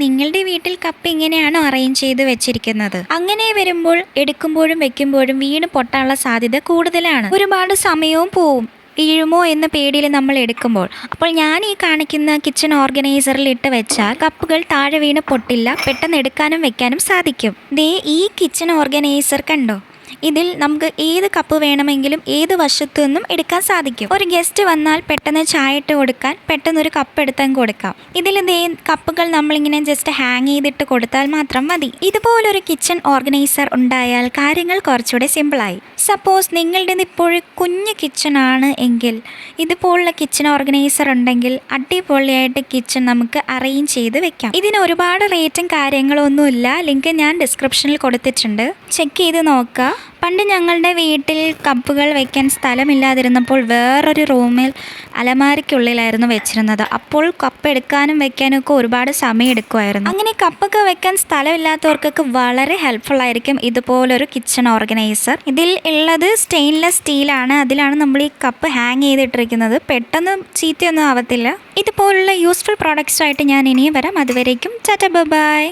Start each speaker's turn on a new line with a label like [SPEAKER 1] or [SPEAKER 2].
[SPEAKER 1] നിങ്ങളുടെ വീട്ടിൽ കപ്പ് എങ്ങനെയാണോ അറേഞ്ച് ചെയ്ത് വെച്ചിരിക്കുന്നത്? അങ്ങനെ വരുമ്പോൾ എടുക്കുമ്പോഴും വെക്കുമ്പോഴും വീണ് പൊട്ടാനുള്ള സാധ്യത കൂടുതലാണ്. ഒരുപാട് സമയവും പോവും വീഴുമോ എന്ന പേടിയിൽ നമ്മൾ എടുക്കുമ്പോൾ. അപ്പോൾ ഞാൻ ഈ കാണിക്കുന്ന കിച്ചൺ ഓർഗനൈസറിൽ ഇട്ട് വെച്ചാൽ കപ്പുകൾ താഴെ വീണ് പൊട്ടില്ല പെട്ടെന്ന് എടുക്കാനും വെക്കാനും സാധിക്കും. ദേ ഈ കിച്ചൺ ഓർഗനൈസർ കണ്ടോ? ഇതിൽ നമുക്ക് ഏത് കപ്പ് വേണമെങ്കിലും ഏത് വശത്തു നിന്നും എടുക്കാൻ സാധിക്കും. ഒരു ഗസ്റ്റ് വന്നാൽ പെട്ടെന്ന് ചായ ഇട്ട് കൊടുക്കാൻ പെട്ടെന്ന് ഒരു കപ്പ് എടുത്താൽ കൊടുക്കാം. ഇതിൽ ദേ കപ്പുകൾ നമ്മളിങ്ങനെ ജസ്റ്റ് ഹാങ് ചെയ്തിട്ട് കൊടുത്താൽ മാത്രം മതി. ഇതുപോലൊരു കിച്ചൺ ഓർഗനൈസർ ഉണ്ടായാൽ കാര്യങ്ങൾ കുറച്ചുകൂടെ സിമ്പിളായി സപ്പോസ് നിങ്ങളുടെ ഇപ്പോഴും കുഞ്ഞു കിച്ചൺ ആണ് എങ്കിൽ ഇതുപോലുള്ള കിച്ചൺ ഓർഗനൈസർ ഉണ്ടെങ്കിൽ അടിപൊളിയായിട്ട് കിച്ചൺ നമുക്ക് അറേഞ്ച് ചെയ്ത് വെക്കാം. ഇതിന് ഒരുപാട് റേറ്റും കാര്യങ്ങളൊന്നുമില്ല. ലിങ്ക് ഞാൻ ഡിസ്ക്രിപ്ഷനിൽ കൊടുത്തിട്ടുണ്ട്. ചെക്ക് ചെയ്ത് നോക്കുക പണ്ട് ഞങ്ങളുടെ വീട്ടിൽ കപ്പുകൾ വെക്കാൻ സ്ഥലമില്ലാതിരുന്നപ്പോൾ വേറൊരു റൂമിൽ അലമാരിക്കുള്ളിലായിരുന്നു വെച്ചിരുന്നത്. അപ്പോൾ കപ്പ് എടുക്കാനും വെക്കാനും ഒക്കെ ഒരുപാട് സമയം എടുക്കുമായിരുന്നു അങ്ങനെ കപ്പൊക്കെ വെക്കാൻ സ്ഥലമില്ലാത്തവർക്കൊക്കെ വളരെ ഹെൽപ്ഫുൾ ആയിരിക്കും ഇതുപോലൊരു കിച്ചൺ ഓർഗനൈസർ ഇതിൽ ഉള്ളത് സ്റ്റെയിൻലെസ് സ്റ്റീലാണ് അതിലാണ് നമ്മൾ ഈ കപ്പ് ഹാങ് ചെയ്തിട്ടിരിക്കുന്നത്. പെട്ടെന്ന് ചീത്തയൊന്നും ആവത്തില്ല. ഇതുപോലുള്ള യൂസ്ഫുൾ പ്രോഡക്റ്റ്സുമായിട്ട് ഞാൻ ഇനിയും വരാം. അതുവരേക്കും ചാറ്റ ബൈ.